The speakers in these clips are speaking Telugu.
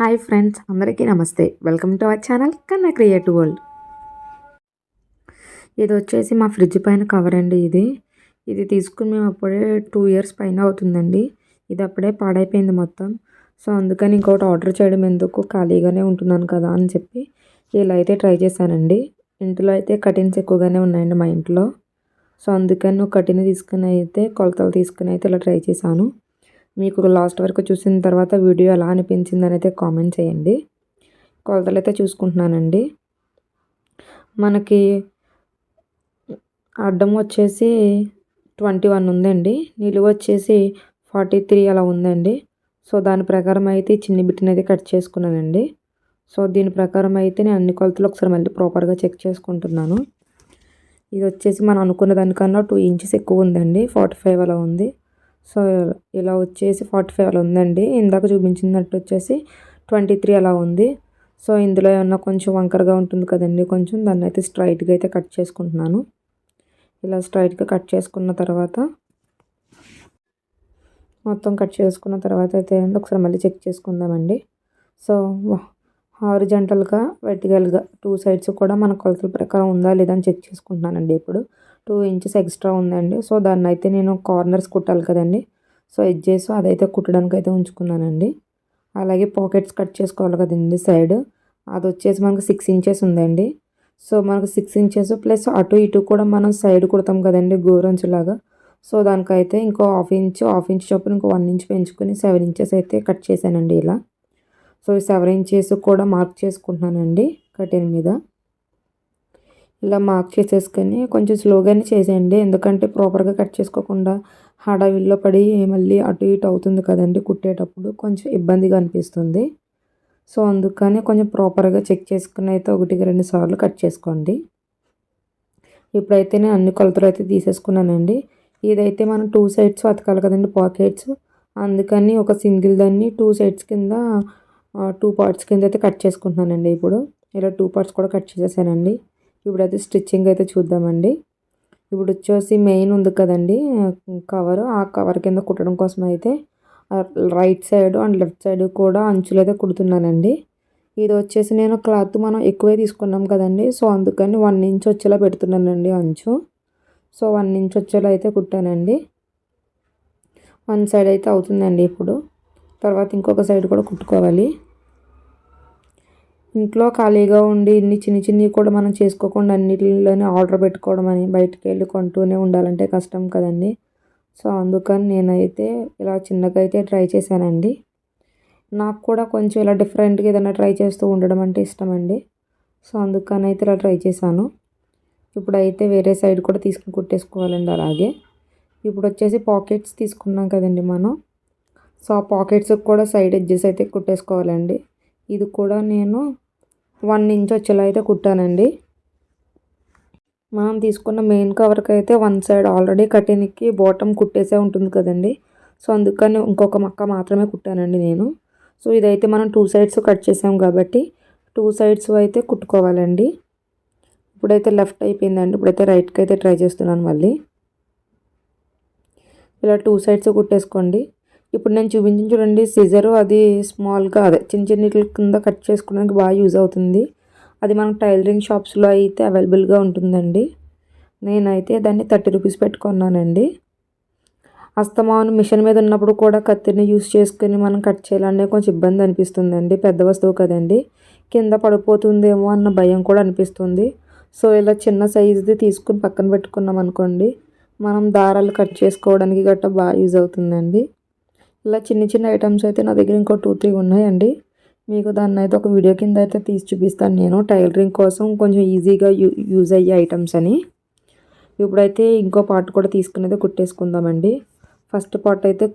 హాయ్ ఫ్రెండ్స్ అందరికీ నమస్తే. Welcome to our channel Kanna creative world. ఇది వచ్చేసి మా ఫ్రిడ్జ్ పైన కవర్ అండి ఇది. ఇది తీసుకుని మేము అప్పుడే టూ ఇయర్స్ పైన అవుతుందండి. ఇది అప్పుడే పాడైపోయింది మొత్తం. సో అందుకని ఇంకోటి ఆర్డర్ చేయడం ఎందుకు? ఖాళీగానే ఉంటున్నాను కదా అని చెప్పి ఇలా అయితే ట్రై చేశానండి. ఇంట్లో అయితే కటిన్స్ ఎక్కువగానే ఉన్నాయండి మా ఇంట్లో. సో అందుకని కటిన్ తీసుకుని అయితే కొలతలు తీసుకుని అయితే ఇలా ట్రై చేశాను. మీకు లాస్ట్ వరకు చూసిన తర్వాత వీడియో ఎలా అనిపించింది అయితే కామెంట్ చేయండి. కొలతలు అయితే చూసుకుంటున్నానండి. మనకి అడ్డం వచ్చేసి ట్వంటీ వన్ ఉందండి. నిలువ వచ్చేసి ఫార్టీ త్రీ అలా ఉందండి. సో దాని ప్రకారం అయితే చిన్ని బిట్టిని అయితే కట్ చేసుకున్నానండి. సో దీని ప్రకారం అయితే నేను అన్ని కొలతలు ఒకసారి మళ్ళీ ప్రాపర్గా చెక్ చేసుకుంటున్నాను. ఇది వచ్చేసి మనం అనుకున్న దానికన్నా టూ ఇంచెస్ ఎక్కువ ఉందండి. ఫార్టీ ఫైవ్ అలా ఉంది. సో ఇలా వచ్చేసి ఫార్టీ ఫైవ్ అలా ఉందండి. ఇందాక చూపించినట్టు వచ్చేసి ట్వంటీ త్రీ అలా ఉంది. సో ఇందులో ఏమన్నా కొంచెం వంకరగా ఉంటుంది కదండి. కొంచెం దాన్ని అయితే స్ట్రైట్గా అయితే కట్ చేసుకుంటున్నాను. ఇలా స్ట్రైట్గా కట్ చేసుకున్న తర్వాత మొత్తం కట్ చేసుకున్న తర్వాత అయితే ఒకసారి మళ్ళీ చెక్ చేసుకుందామండి. సో హారిజెంటల్గా వెర్టికల్గా టూ సైడ్స్ కూడా మన కొలతల ప్రకారం ఉందా లేదా అని చెక్ చేసుకుంటున్నానండి ఇప్పుడు. టూ ఇంచెస్ ఎక్స్ట్రా ఉందండి. సో దాన్ని అయితే నేను కార్నర్స్ కుట్టాలి కదండి. సో ఎడ్జెస్ అదైతే కుట్టడానికి అయితే ఉంచుకున్నానండి. అలాగే పాకెట్స్ కట్ చేసుకోవాలి కదండి సైడ్. అది వచ్చేసి మనకు సిక్స్ ఇంచెస్ ఉందండి. సో మనకు సిక్స్ ఇంచెస్ ప్లస్ అటు ఇటు కూడా మనం సైడ్ కుడతాం కదండి గోరంచులాగా. సో దానికైతే ఇంకో హాఫ్ ఇంచ్ హాఫ్ ఇంచ్ చొప్పున ఇంకో వన్ ఇంచ్ పెంచుకొని సెవెన్ ఇంచెస్ అయితే కట్ చేశానండి ఇలా. సో సెవెన్ ఇంచెస్ కూడా మార్క్ చేసుకుంటున్నానండి కటింగ్ మీద. ఇలా మార్క్ చేసేసుకొని కొంచెం స్లోగానే చేసేయండి. ఎందుకంటే ప్రాపర్గా కట్ చేసుకోకుండా హడావిల్లో పడి మళ్ళీ అటు ఇటు అవుతుంది కదండి కుట్టేటప్పుడు. కొంచెం ఇబ్బందిగా అనిపిస్తుంది. సో అందుకని కొంచెం ప్రాపర్గా చెక్ చేసుకుని అయితే ఒకటికి రెండు సార్లు కట్ చేసుకోండి. ఇప్పుడైతే నేను అన్ని కొలతలు అయితే తీసేసుకున్నానండి. ఇదైతే మనం టూ సైడ్స్ అతకాలి కదండి పాకెట్స్ అందుకని ఒక సింగిల్ దాన్ని టూ సైడ్స్ కింద టూ పార్ట్స్ కింద అయితే కట్ చేసుకుంటున్నానండి ఇప్పుడు. ఇలా టూ పార్ట్స్ కూడా కట్ చేసేసానండి. ఇప్పుడైతే స్టిచ్చింగ్ అయితే చూద్దామండి. ఇప్పుడు వచ్చేసి మెయిన్ ఉంది కదండి కవర్. ఆ కవర్ కింద కుట్టడం కోసం అయితే right side and left side కూడా అంచులు అయితే కుడుతున్నానండి. ఇది వచ్చేసి నేను క్లాత్ మనం ఎక్కువే తీసుకున్నాం కదండి సో అందుకని వన్ ఇంచ్ వచ్చేలా పెడుతున్నానండి అంచు. సో వన్ ఇంచ్ వచ్చేలా అయితే కుట్టానండి. వన్ సైడ్ అయితే అవుతుందండి ఇప్పుడు. తర్వాత ఇంకొక సైడ్ కూడా కుట్టుకోవాలి. ఇంట్లో ఖాళీగా ఉండి ఇన్ని చిన్న చిన్నవి కూడా మనం చేసుకోకుండా అన్నిటిలోనే ఆర్డర్ పెట్టుకోవడం అని బయటికి వెళ్ళి కొంటూనే ఉండాలంటే కష్టం కదండి. సో అందుకని నేనైతే ఇలా చిన్నగా అయితే ట్రై చేశానండి. నాకు కూడా కొంచెం ఇలా డిఫరెంట్గా ఏదైనా ట్రై చేస్తూ ఉండడం అంటే ఇష్టం అండి సో అందుకని అయితే ఇలా ట్రై చేశాను. ఇప్పుడైతే వేరే సైడ్ కూడా తీసుకుని కుట్టేసుకోవాలండి అలాగే. ఇప్పుడు వచ్చేసి పాకెట్స్ తీసుకున్నాం కదండి మనం. సో ఆ పాకెట్స్కి కూడా సైడ్ ఎడ్జెస్ అయితే కుట్టేసుకోవాలండి. ఇది కూడా నేను వన్ ఇంచ్ వచ్చేలా అయితే కుట్టానండి. మనం తీసుకున్న మెయిన్ కవర్కి అయితే వన్ సైడ్ ఆల్రెడీ కటిన్కి బాటమ్ కుట్టేసే ఉంటుంది కదండి. సో అందుకని ఇంకొక మక్క మాత్రమే కుట్టానండి నేను. సో ఇదైతే మనం టూ సైడ్స్ కట్ చేసాం కాబట్టి టూ సైడ్స్ అయితే కుట్టుకోవాలండి. ఇప్పుడైతే లెఫ్ట్ అయిపోయిందండి. ఇప్పుడైతే రైట్కి అయితే ట్రై చేస్తున్నాను మళ్ళీ. ఇలా టూ సైడ్స్ కుట్టేసుకోండి. ఇప్పుడు నేను చూపించిన చూడండి సిజరు అది స్మాల్గా అదే చిన్న చిన్న కింద కట్ చేసుకోవడానికి బాగా యూజ్ అవుతుంది. అది మనం టైలరింగ్ షాప్స్లో అయితే అవైలబుల్గా ఉంటుందండి. నేనైతే దాన్ని థర్టీ రూపీస్ పెట్టుకున్నానండి అస్తమాను మిషన్ మీద ఉన్నప్పుడు కూడా కత్తిని యూస్ చేసుకుని మనం కట్ చేయాలనే కొంచెం ఇబ్బంది అనిపిస్తుందండి. పెద్ద వస్తువు కదండి. కింద పడిపోతుందేమో అన్న భయం కూడా అనిపిస్తుంది. సో ఇలా చిన్న సైజుది తీసుకుని పక్కన పెట్టుకున్నాం అనుకోండి మనం దారాలు కట్ చేసుకోవడానికి గట్రా బాగా యూజ్ అవుతుందండి. ఇలా చిన్న చిన్న ఐటమ్స్ అయితే నా దగ్గర ఇంకో టూ త్రీ ఉన్నాయండి. మీకు దాన్ని అయితే ఒక వీడియో కింద అయితే తీసి చూపిస్తాను నేను. టైలరింగ్ కోసం కొంచెం ఈజీగా యూ యూజ్ అయ్యే ఐటమ్స్ అని. ఇప్పుడైతే ఇంకో పార్ట్ కూడా తీసుకునేది కుట్టేసుకుందామండి. ఫస్ట్ పార్ట్ అయితే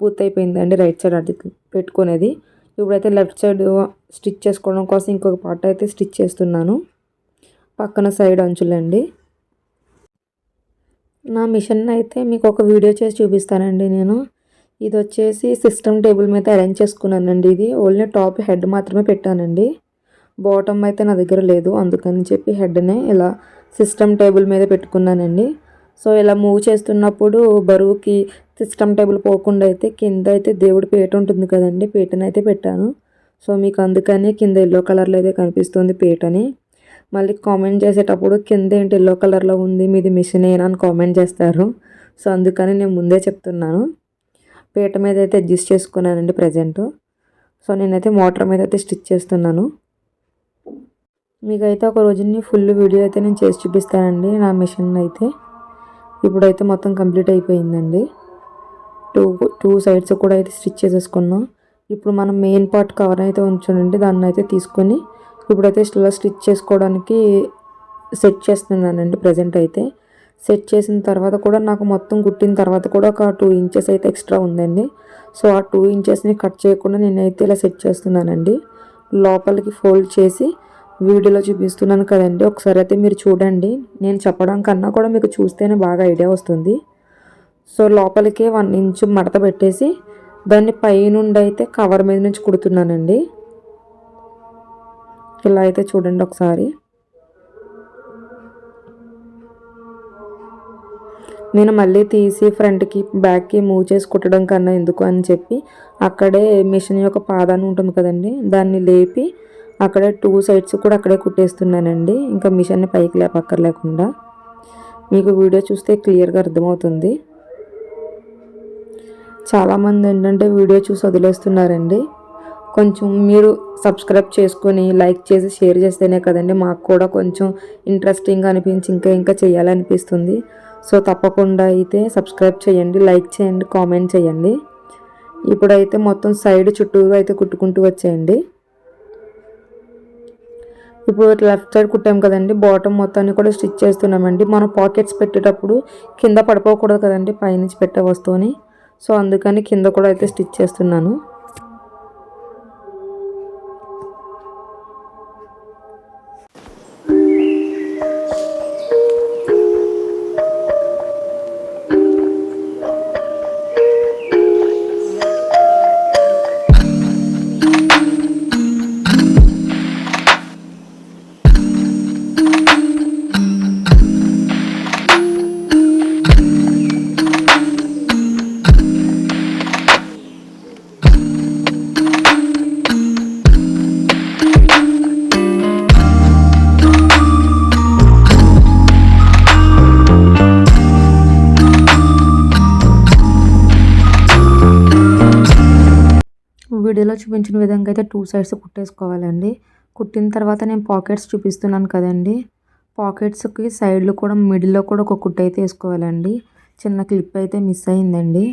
పూర్తయిపోయిందండి రైట్ సైడ్ అది పెట్టుకునేది. ఇప్పుడైతే లెఫ్ట్ సైడ్ స్టిచ్ చేసుకోవడం కోసం ఇంకొక పార్ట్ అయితే స్టిచ్ చేస్తున్నాను. పక్కన సైడ్ అంచులండి. నా మిషన్ అయితే మీకు ఒక వీడియో చేసి చూపిస్తానండి నేను. ఇది వచ్చేసి సిస్టమ్ టేబుల్ మీద అరేంజ్ చేసుకున్నానండి ఇది. ఓన్లీ టాప్ హెడ్ మాత్రమే పెట్టానండి. బాటమ్ అయితే నా దగ్గర లేదు. అందుకని చెప్పి హెడ్నే ఇలా సిస్టమ్ టేబుల్ మీద పెట్టుకున్నానండి. సో ఇలా మూవ్ చేస్తున్నప్పుడు బరువుకి సిస్టమ్ టేబుల్ పోకుండా అయితే కింద అయితే దేవుడి పీట ఉంటుంది కదండి. పీటనైతే పెట్టాను. సో మీకు అందుకని కింద ఎల్లో కలర్లో అయితే కనిపిస్తుంది పీటని. మళ్ళీ కామెంట్ చేసేటప్పుడు కింద ఏంటి ఎల్లో కలర్లో ఉంది మీది మిషన్ ఏనా అని కామెంట్ చేస్తారు. సో అందుకని నేను ముందే చెప్తున్నాను. పీట మీద అయితే అడ్జస్ట్ చేసుకున్నానండి ప్రజెంట్ సో నేనైతే మోటార్ మీద అయితే స్టిచ్ చేస్తున్నాను. మీకైతే ఒక రోజుని ఫుల్ వీడియో అయితే నేను చేసి చూపిస్తానండి నా మిషన్ అయితే. ఇప్పుడైతే మొత్తం కంప్లీట్ అయిపోయిందండి. టూ టూ సైడ్స్ కూడా అయితే స్టిచ్ చేసేసుకున్నాం. ఇప్పుడు మనం మెయిన్ పార్ట్ కవర్ అయితే ఉంచానండి. దాన్ని అయితే తీసుకొని ఇప్పుడైతే ఇలా స్టిచ్ చేసుకోవడానికి సెట్ చేస్తున్నానండి ప్రజెంట్ అయితే. సెట్ చేసిన తర్వాత కూడా నాకు మొత్తం కుట్టిన తర్వాత కూడా ఒక టూ ఇంచెస్ అయితే ఎక్స్ట్రా ఉందండి. సో ఆ టూ ఇంచెస్ని కట్ చేయకుండా నేనైతే ఇలా సెట్ చేస్తున్నానండి. లోపలికి ఫోల్డ్ చేసి వీడియోలో చూపిస్తున్నాను కదండి. ఒకసారి అయితే మీరు చూడండి. నేను చెప్పడం కన్నా కూడా మీకు చూస్తేనే బాగా ఐడియా వస్తుంది. సో లోపలికి వన్ ఇంచు మడత పెట్టేసి దాన్ని పైనుండి అయితే కవర్ మీద నుంచి కుడుతున్నానండి. ఇలా అయితే చూడండి ఒకసారి. నేను మళ్ళీ తీసి ఫ్రంట్కి బ్యాక్కి మూవ్ చేసి కుట్టడం కన్నా ఎందుకు అని చెప్పి అక్కడే మిషన్ యొక్క పాదాన్ని ఉంటుంది కదండి దాన్ని లేపి అక్కడే టూ సైడ్స్ కూడా అక్కడే కుట్టేస్తున్నానండి. ఇంకా మిషన్ని పైకి లేపక్కర్లేకుండా మీకు వీడియో చూస్తే క్లియర్గా అర్థమవుతుంది. చాలామంది ఏంటంటే వీడియో చూసి వదిలేస్తున్నారండి. కొంచెం మీరు సబ్స్క్రైబ్ చేసుకొని లైక్ చేసి షేర్ చేస్తేనే కదండి మాకు కూడా కొంచెం ఇంట్రెస్టింగ్గా అనిపించి ఇంకా ఇంకా చేయాలనిపిస్తుంది. సో తప్పకుండా అయితే సబ్స్క్రైబ్ చేయండి లైక్ చేయండి కామెంట్ చేయండి. ఇప్పుడైతే మొత్తం సైడ్ చుట్టూ అయితే కుట్టుకుంటూ వచ్చేయండి. ఇప్పుడు లెఫ్ట్ సైడ్ కుట్టాం కదండి బాటమ్ మొత్తాన్ని కూడా స్టిచ్ చేస్తున్నామండి. మనం పాకెట్స్ పెట్టేటప్పుడు కింద పడిపోకూడదు కదండి పైనుంచి పెట్టే వస్తువుని. సో అందుకని కింద కూడా అయితే స్టిచ్ చేస్తున్నాను. వీడియోలో చూపించిన విధంగా అయితే టూ సైడ్స్ కుట్టేసుకోవాలండి. కుట్టిన తర్వాత నేను పాకెట్స్ చూపిస్తున్నాను కదండి. పాకెట్స్కి సైడ్లో కూడా మిడిల్లో కూడా ఒక కుట్ అయితే వేసుకోవాలండి. చిన్న క్లిప్ అయితే మిస్ అయిందండి.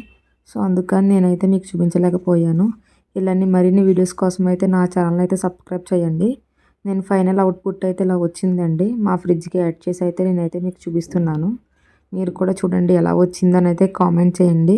సో అందుకని నేనైతే మీకు చూపించలేకపోయాను. ఇలాంటి మరిన్ని వీడియోస్ కోసం అయితే నా ఛానల్ అయితే సబ్స్క్రైబ్ చేయండి. నేను ఫైనల్ అవుట్పుట్ అయితే ఇలా వచ్చిందండి. మా ఫ్రిడ్జ్కి యాడ్ చేసి అయితే నేనైతే మీకు చూపిస్తున్నాను. మీరు కూడా చూడండి ఎలా వచ్చిందని అయితే కామెంట్ చేయండి.